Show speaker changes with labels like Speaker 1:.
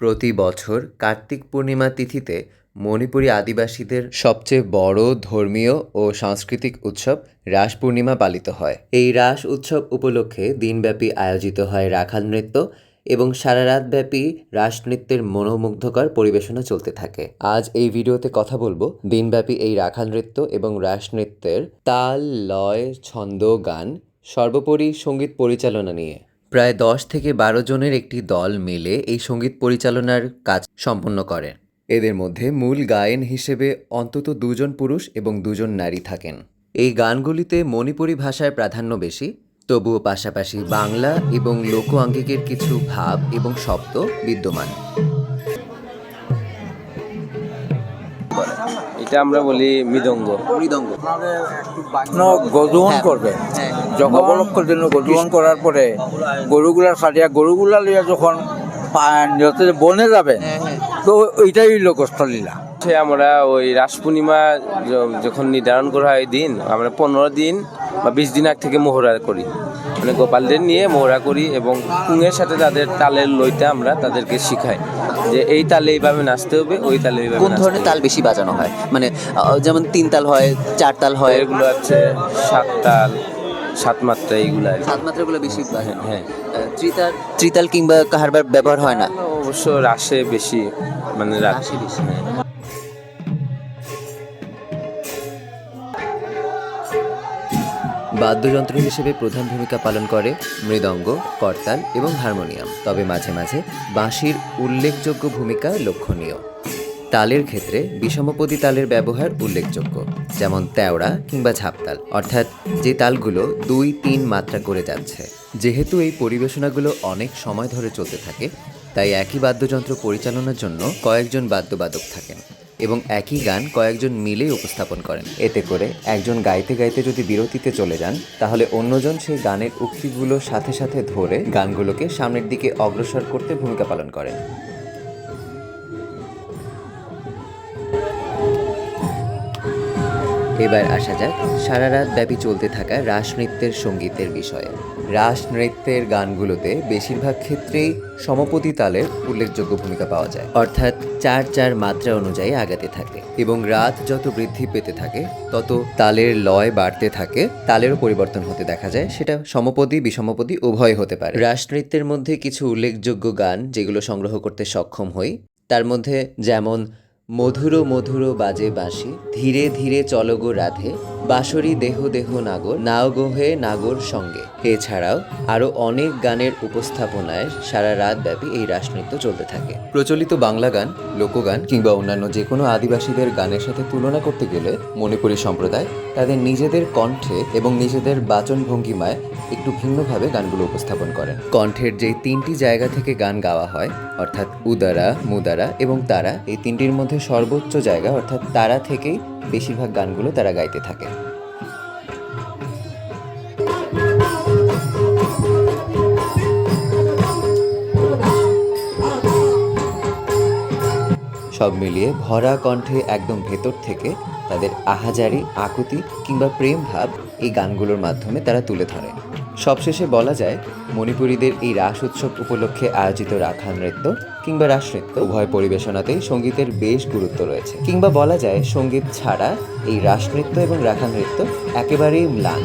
Speaker 1: প্রতি বছর কার্তিক পূর্ণিমা তিথিতে মণিপুরী আদিবাসীদের সবচেয়ে বড় ধর্মীয় ও সাংস্কৃতিক উৎসব রাস পূর্ণিমা পালিত হয়। এই রাস উৎসব উপলক্ষে দিনব্যাপী আয়োজিত হয় রাখাল নৃত্য এবং সারা রাতব্যাপী রাস নৃত্যের মনোমুগ্ধকর পরিবেশনা চলতে থাকে। আজ এই ভিডিওতে কথা বলব দিনব্যাপী এই রাখাল নৃত্য এবং রাস নৃত্যের তাল, লয়, ছন্দ, গান, সর্বোপরি সংগীত পরিচালনা নিয়ে। প্রায় দশ থেকে বারো জনের একটি দল মিলে এই সংগীত পরিচালনার কাজ সম্পন্ন করে। এদের মধ্যে মূল গায়েন হিসেবে অন্তত দুজন পুরুষ এবং দুজন নারী থাকেন। এই গানগুলিতে মণিপুরী ভাষায় প্রাধান্য বেশি, তবুও পাশাপাশি বাংলা এবং লোক আঙ্গিকের কিছু ভাব এবং শব্দ বিদ্যমান।
Speaker 2: এটা আমরা বলি মৃদঙ্গ।
Speaker 1: মৃদঙ্গ।
Speaker 3: গজুহন
Speaker 1: হ্যাঁ।
Speaker 3: করবে?
Speaker 1: হ্যাঁ।
Speaker 3: যখন অবলক্ষের জন্য গজুহন করার পরে গরুগুলার সারিয়া গরুগুলা লিয়া যখন বনে যাবে
Speaker 1: হ্যাঁ,
Speaker 3: তো ওইটাই হইল গোষ্ঠলীলা।
Speaker 2: হচ্ছে আমরা ওই রাস পূর্ণিমা যখন নির্ধারণ করা হয় দিন আমরা পনেরো দিন বা বিশ দিন আগ থেকে মোহরা করি। মানে গোপালদের নিয়ে মোহরা করি এবং কুঙের সাথে তাদের তালের লইটা আমরা তাদেরকে শিখাই। যে এই তালে এইভাবে নাচতে হবে ওই তালে এইভাবে
Speaker 1: কোন ধরনের তাল বেশি বাজানো হয়? মানে যেমন তিন তাল হয় চার তাল হয়।
Speaker 2: এগুলো আছে সাত তাল সাত মাত্রা এইগুলো।
Speaker 1: সাত মাত্রাগুলো বেশি বাজানো
Speaker 2: হ্যাঁ।
Speaker 1: ত্রিতাল ত্রিতাল কিংবা কাহারবার ব্যবহার হয় না?
Speaker 2: অবশ্য রাসে বেশি মানে রাস
Speaker 1: রাসে বেশি। বাদ্যযন্ত্র হিসেবে প্রধান ভূমিকা পালন করে মৃদঙ্গ, করতাল এবং হারমোনিয়াম। তবে মাঝে মাঝে বাঁশির উল্লেখযোগ্য ভূমিকা লক্ষণীয়। তালের ক্ষেত্রে বিষমপদী তালের ব্যবহার উল্লেখযোগ্য, যেমন তেওড়া কিংবা ঝাপতাল। অর্থাৎ যে তালগুলো দুই, তিন মাত্রা করে যাচ্ছে। যেহেতু এই পরিবেশনাগুলো অনেক সময় ধরে চলতে থাকে, তাই একই বাদ্যযন্ত্র পরিচালনার জন্য কয়েকজন বাদ্যবাদক থাকেন। এবং একই গান কয়েকজন মিলে উপস্থাপন করেন। এতে করে একজন গাইতে গাইতে যদি বিরতিতে চলে যান, তাহলে অন্যজন সেই গানের উক্তিগুলোর সাথে সাথে ধরে গানগুলোকে সামনের দিকে অগ্রসর করতে ভূমিকা পালন করেন। এবার আসা যাক সারা রাত ব্যাপী চলতে থাকা রাস নৃত্যের সঙ্গীতের বিষয়ে। রাস নৃত্যের গানগুলোতে বেশিরভাগ ক্ষেত্রেই সমপতি তালের উল্লেখযোগ্য ভূমিকা পাওয়া যায়। অর্থাৎ চার চার মাত্রা অনুযায়ী আগাতে থাকে এবং রাত যত বৃদ্ধি পেতে থাকে, তত তালের লয় বাড়তে থাকে, তালেরও পরিবর্তন হতে দেখা যায়। সেটা সমপদী বিষমপদী উভয় হতে পারে। রাস নৃত্যের মধ্যে কিছু উল্লেখযোগ্য গান যেগুলো সংগ্রহ করতে সক্ষম হই, তার মধ্যে যেমন মধুর মধুর বাজে বাঁশি, ধীরে ধীরে চলগো রাধে, বাঁশরি দেহ দেহ নাগর নাও গোহে নাগর সঙ্গে। এছাড়াও আরও অনেক গানের উপস্থাপনায় সারা রাত ব্যাপী এই রাসনৃত্য চলতে থাকে। প্রচলিত বাংলা গান, লোকগান কিংবা অন্যান্য যে কোনো আদিবাসীদের গানের সাথে তুলনা করতে গেলে মণিপুরী সম্প্রদায় তাদের নিজেদের কণ্ঠে এবং নিজেদের বাচন ভঙ্গিমায় একটু ভিন্নভাবে গানগুলো উপস্থাপন করেন। কণ্ঠের যেই তিনটি জায়গা থেকে গান গাওয়া হয়, অর্থাৎ উদারা, মুদারা এবং তারা, এই তিনটির মধ্যে সর্বোচ্চ জায়গা অর্থাৎ তারা থেকেই বেশিরভাগ গানগুলো তারা গাইতে থাকে। সব মিলিয়ে ভরা কণ্ঠে একদম ভেতর থেকে তাদের আহাজারি, আকুতি কিংবা প্রেম ভাব এই গানগুলোর মাধ্যমে তারা তুলে ধরে। সবশেষে বলা যায়, মণিপুরীদের এই রাস উৎসব উপলক্ষে আয়োজিত রাখা নৃত্য কিংবা রাস নৃত্য উভয় পরিবেশনাতেই সঙ্গীতের বেশ গুরুত্ব রয়েছে। কিংবা বলা যায়, সংগীত ছাড়া এই রাস নৃত্য এবং রাখা নৃত্য একেবারেই ম্লান।